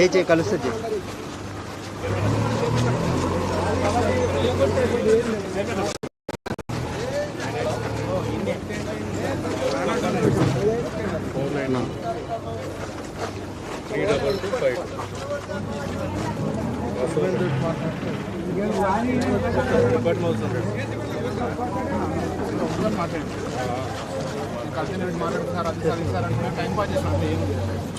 చేయి చేయి కలుస్తుంది three double two five but మౌతుంది కలుస్తుంది అలా పోతే కూడా అదే అంటారు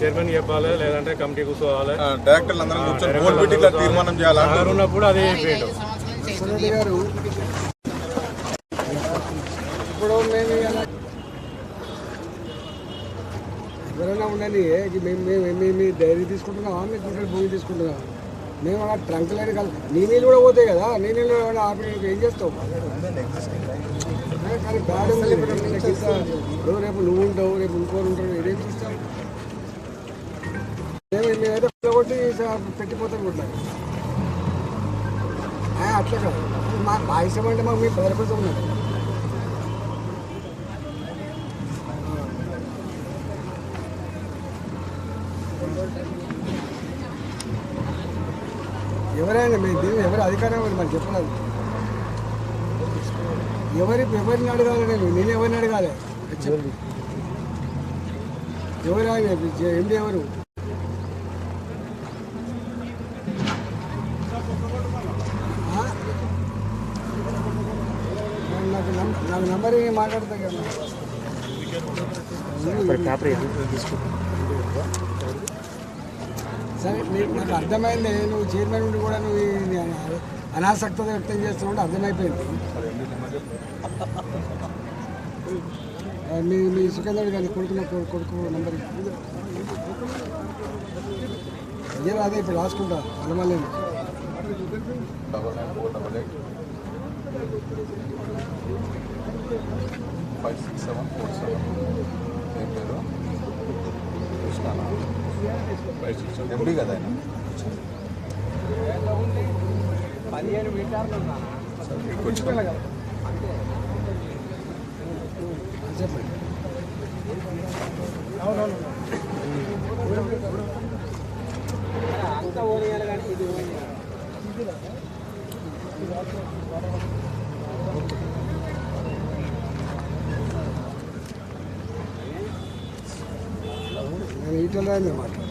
చైర్మన్ చెప్పాలి లేదంటే కమిటీ కూర్చోవాలి. డైరెక్టర్లు అందరం కూర్చొని బోర్డు తీర్మానం ఉన్నప్పుడు అదే ఇప్పుడు ఎవరైనా మేము మీ డైరీ తీసుకుంటున్నామా మీ గుంటలు భూమి తీసుకుంటున్నామా? మేము అలా ట్రంక్ లైన్ కాదు. నీ నీళ్ళు కూడా పోతాయి కదా నీ నీళ్ళు ఆపి ఏం చేస్తావు? ఇప్పుడు రేపు నువ్వు ఉంటావు రేపు ఇంకోరు ఉంటావు ఇదేం చూస్తావు మేము కొట్టి పెట్టిపోతాం కూడా అట్లా కాదు మా మా ఇష్టం అంటే మాకు మీ పదరిపోతూ రూపాయలు ఉన్నది ఎవరైనా మీ దీన్ని ఎవరి అధికారం ఎవరు? మరి చెప్పలేదు. ఎవరి ఎవరిని అడగాలి నేను? నేను ఎవరిని అడగాలి? ఎవరు ఎండి ఎవరు? నాకు నంబర్ మాట్లాడతా కదా సరే నీకు నాకు అర్థమైంది. నువ్వు చైర్మన్ ఉండి కూడా నువ్వు అనాసక్తత వ్యక్తం చేస్తున్నావు అర్థమైపోయింది. మీ మీ సుఖేంద్రుడు గారి కొడుకు నా కొడుకు నంబర్. ఇదే అదే ఇప్పుడు రాసుకుంటా అలమలేదు double nine four double eight five six seven four seven. ఏం పేరు? Krishna. Five six seven. MD కదా ఆయన? పదిహేను మీటర్లు చెప్పండి నేను ఈటలో మాట్లాడు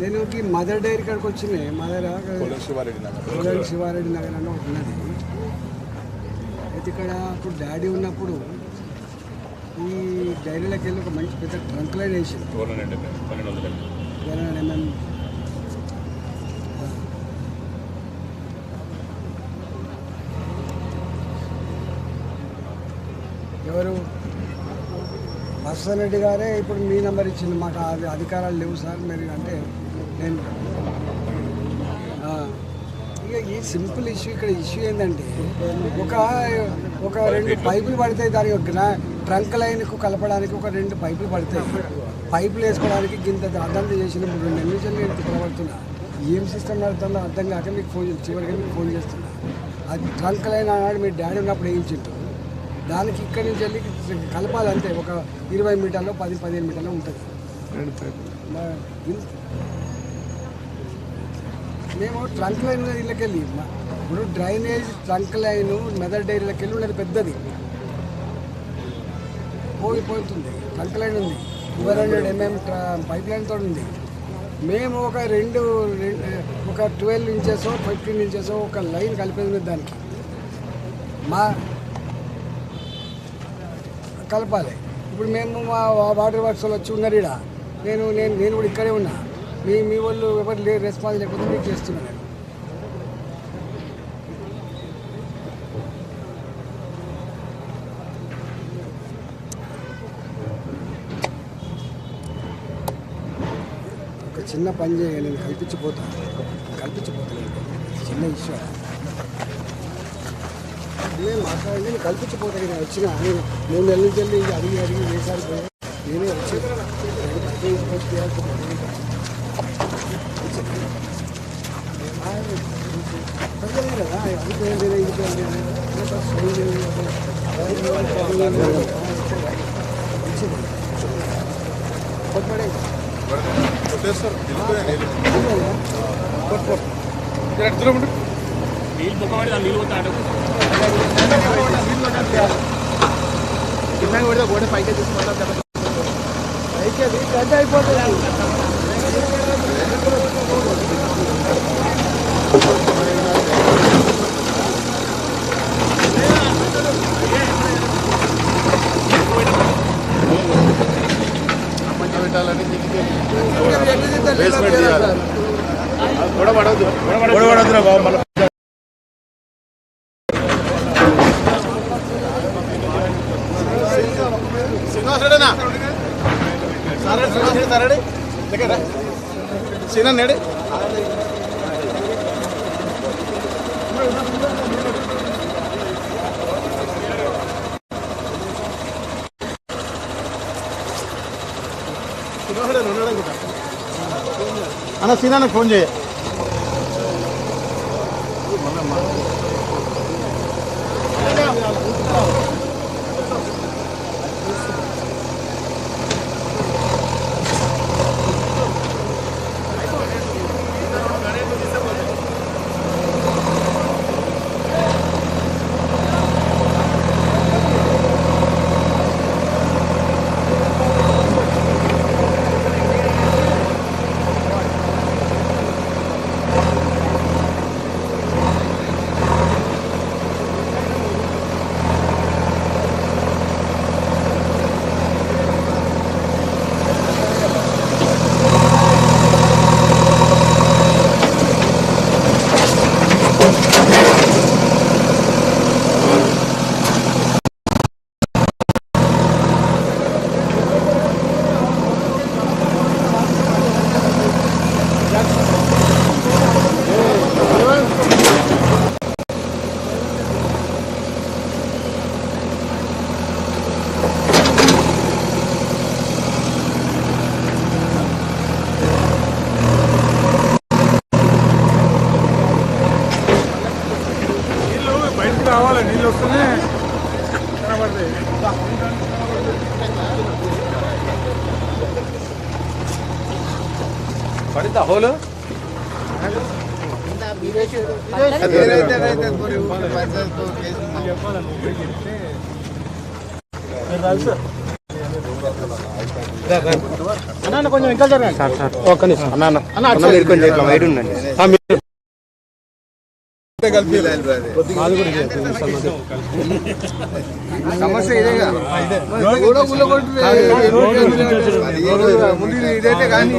నేను ఈ మదర్ డైరీ కాడికి వచ్చినాయి మదర్ శివారెడ్డి నగర్ శివారెడ్డి నగర్ అని ఉన్నది. అయితే ఇక్కడ అప్పుడు డాడీ ఉన్నప్పుడు ఈ డైరీలోకి వెళ్ళి ఒక మంచి పెద్ద ట్రంక్ లైన్ వేసింది ఎవరు? మత్స్య రెడ్డి గారే ఇప్పుడు మీ నెంబర్ ఇచ్చింది మాకు అధికారాలు లేవు సార్. మీరు అంటే నేను సింపుల్ ఇష్యూ ఇక్కడ ఇష్యూ ఏంటంటే ఒక ఒక రెండు పైపులు పడతాయి గ్రా ట్రంక్ లైన్కు కలపడానికి ఒక రెండు పైపులు పడతాయి. పైపులు వేసుకోవడానికి గింత అర్థం చేసిన రెండు నుంచి నేను తిప్పబడుతున్నా. ఏం సిస్టమ్ నడుతుందో అర్థం కాక మీకు ఫోన్ చివరికి మీకు ఫోన్ చేస్తున్నా. అది ట్రంక్ లైన్ అన్నాడు మీ డాడీ ఉన్నప్పుడు వేయించిండు దానికి ఇక్కడి నుంచి వెళ్ళి కలపాలంటే ఒక ఇరవై మీటర్లో పది పదిహేను మీటర్లో ఉంటుంది. మేము ట్రంక్ లైన్ ఉన్నది ఇళ్ళకి వెళ్ళి మా- ఇప్పుడు డ్రైనేజ్ ట్రంక్ లైన్ మెదర్ డైరీలోకి వెళ్ళి ఉన్నది పెద్దది పోయిపోతుంది ట్రంక్ లైన్ ఉంది. Four hundred MM pipe line తోటి ఉంది. మేము ఒక రెండు ఒక ట్వెల్వ్ ఇంచెస్ ఫిఫ్టీన్ ఇంచెస్ ఒక లైన్ కలిపేది దానికి. మా కలపాలి. ఇప్పుడు మేము మా వాటర్ వర్క్స్ వచ్చి ఉన్నారు ఇక్కడ నేను నేను నేను కూడా ఇక్కడే ఉన్నా. మీ మీ వాళ్ళు ఎవరు లేరు రెస్పాన్స్ లేకపోతే మీకు చేస్తున్నాను. ఒక చిన్న పని చేయ నేను కల్పించిపోతాను కల్పించిపోతాను చిన్న ఇష్యూ. నేను మాట్లాడి నేను కల్పించిపోతాను నేను వచ్చిన మూడు నెలల నుంచి వెళ్ళి అడిగి అడిగి వేసారు నేనే వచ్చి ప్రజలే కదా అయిపోయింది అయిపోయింది మంచిది తెస్తారు కింద. కూడా గోడ తీసుకుంటాం కదా అయితే అయిపోతుంది. బేస్మెంట్ చేయాలి గోడ పడవద్దు గొడవడదురా బాబు మళ్ళీ శ్రీనివాసరెడ్డినా సారే శ్రీనివాసరెడ్డి సారెడ్డి దగ్గర శ్రీనాథ్ నేడి అన్న సీనానికి ఫోన్ చేయ నీళ్ళు బయటకు రావాలి నీళ్ళు వస్తేనే కనబడతాయి పడిందా హోలు అన్న కొంచెం ఇంకా జరగండి. Sir sir. ఒక్క నిమిషం. అన్న అన్న అన్న మీరు కొంచెం ఇట్లా వైడ్ ఉండండి. సమస్య ఇదేగా ముందు ఇదైతే కానీ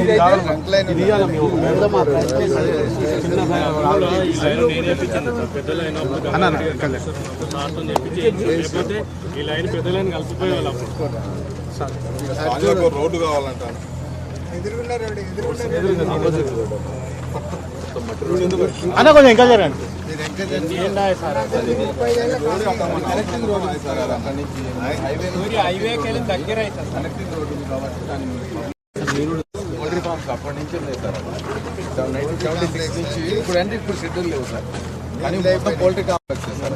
ఈ లైన్ పెద్ద లైన్ కలిసిపోయే వాళ్ళు అప్పుడు రోడ్డు కావాలంట అన్న కొంచెం ఇంకా జరగండి. అప్పటి నుంచి లేదు సార్ నైన్టీన్ సెవెంటీ సిక్స్ నుంచి ఇప్పుడు అంటే ఇప్పుడు షెడ్యూల్ లేవు సార్. కానీ మొత్తం పోల్ట్రీ కాంప్లెక్స్ సార్.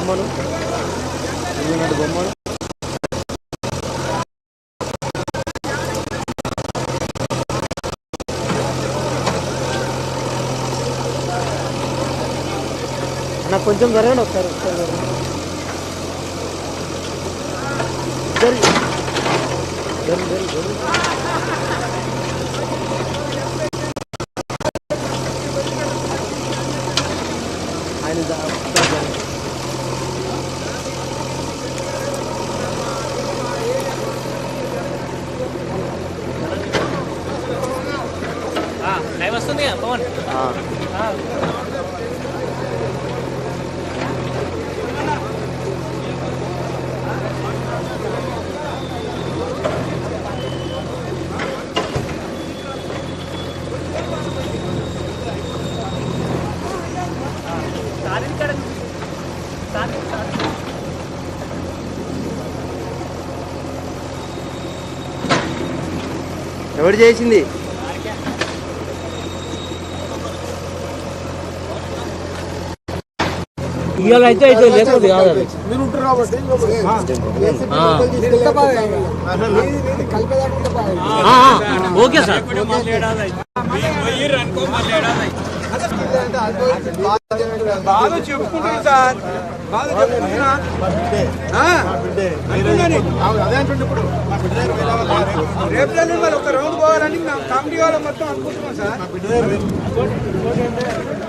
బొమ్మలు? ఎనిమిది బొమ్మలు? నాకు కొంచెం జరగండి ఒకసారి ఒకసారి జరుగు జరుగు జరుగు. లైవ్ పవన్ ఎవరు చేసింది? ఇవాళ అయితే అయితే లేకపోతే కాదు ఓకే సార్. బాగా చెప్పుకుంటుంది సార్. బాగా చెప్పుకుంటున్నా. రేపు మరి ఒక రౌండ్ పోవాలని నా కమిటీ వాళ్ళు మొత్తం అనుకుంటున్నాం సార్ ఏయ్, అయితే రాదు. Committee, committee ఆడుందా?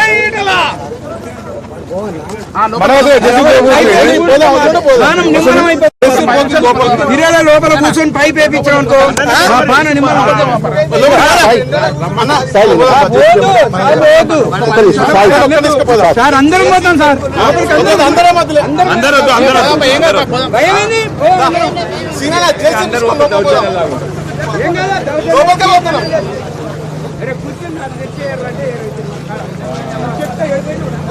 బిర్యానీ లోపల కూర్చొని పైప్ వేయించాం అనుకో మా బాణ సార్ అందరం పోతాం సార్ ఏం కాదా అరే కూర్చొని నాకు తెచ్చేయాలంటే చెప్తా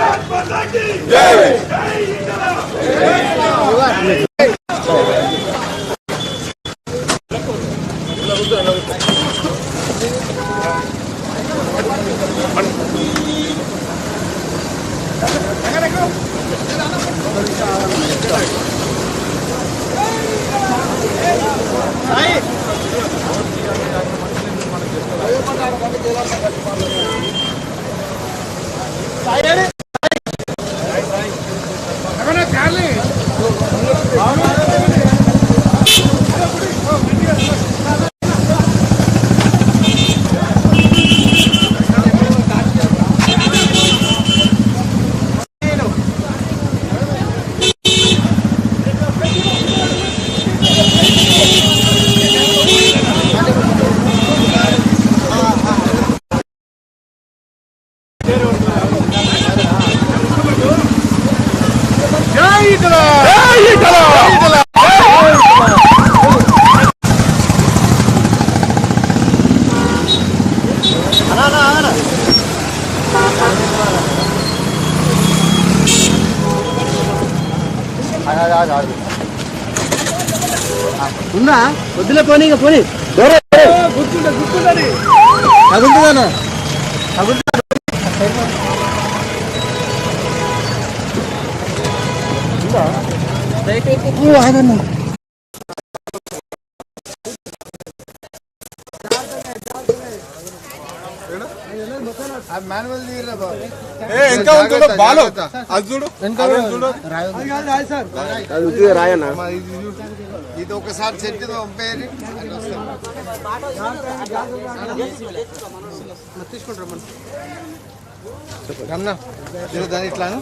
Sayın ఉందా? వద్దులే పోనీ ఇక పోనీ. తగులుతుందన్నా. ఇంకా ఉంటుందో బాలు. అది చూడు. చూడు. రాయన్నా ఇది ఒకసారి చెట్టు రమణ. జర దాని ఇట్లాను.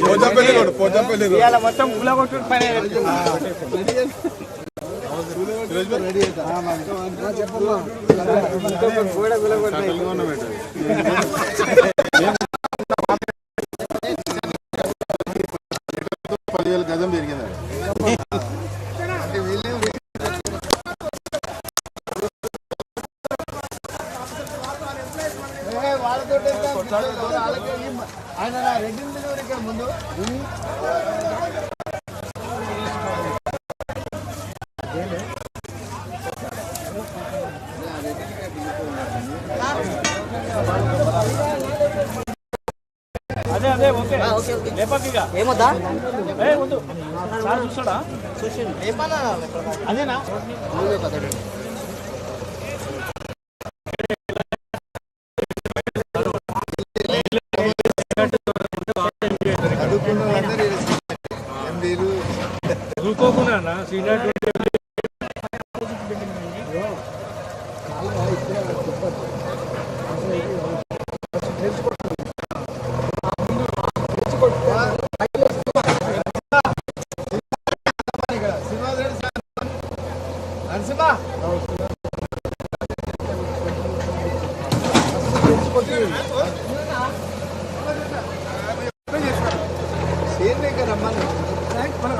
రోడ్ రోడ్ మొత్తం పూల కొట్టు పని చెప్పమ్మా. ఏమొద్దా? చూస్తాడా? అదేనా?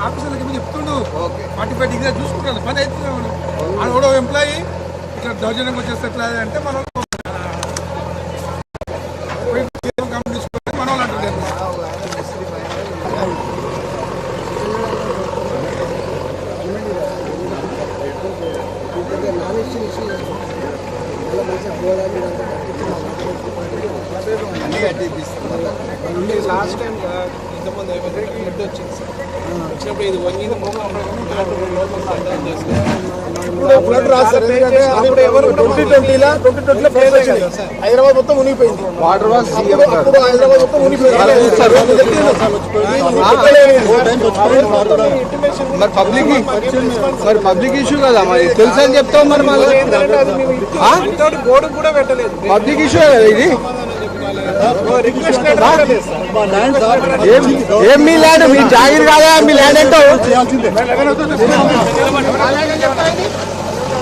ఆఫీసర్లకి ఏమో చెప్తుండు. ఫార్టీ ఫైవ్ డిగ్రీ చూసుకుంటాను. పని అవుతుంది కూడా ఎంప్లాయీ ఇట్లా దౌర్జన్యం వచ్చేస్తే ఎట్లా అంటే మనం కంపెనీ తీసుకుంటే మన వాళ్ళు అంటుండే నాన్ ఇష్యూ ఇష్యూ మళ్ళీ మంచిగా గోడ మీద అంతా కట్టించి లాస్ట్ టైం ఇంతమంది ఏమైంది హెడ్ వచ్చింది సార్ వచ్చినప్పుడు ఇది వంగింది రాస్తారు ఎందుకంటే ట్వంటీ ట్వంటీలో ట్వంటీ ట్వంటీలో ఫ్లడ్ వచ్చింది హైదరాబాద్ మొత్తం మునిగిపోయింది వాటర్ వాస్ అప్పుడు హైదరాబాద్ మొత్తం మరి పబ్లిక్ మరి పబ్లిక్ ఇష్యూ కదా మరి తెలుసా అని చెప్తాం మరి మళ్ళీ గోడ కూడా పెట్టలేదు పబ్లిక్ ఇష్యూ కదా ఇది ఏం మీ ల్యాండ్ మీ జాగిర్ కాదా మీ ల్యాండ్ ఏంటో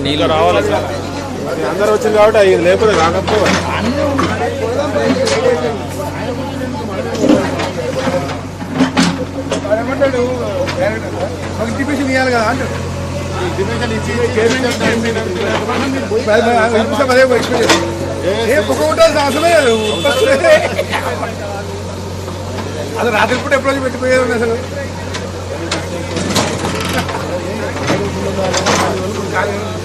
నీళ్ళు. రావాలి? సార్ అందరు వచ్చింది కాబట్టి ఇది లేకపోతే ఇంటిమేషన్ ఇవ్వాలి కదా అంటాడు అదే ఏ రాత్రి పూట ఎప్పుడో పెట్టిపోయేది అసలు. Gangen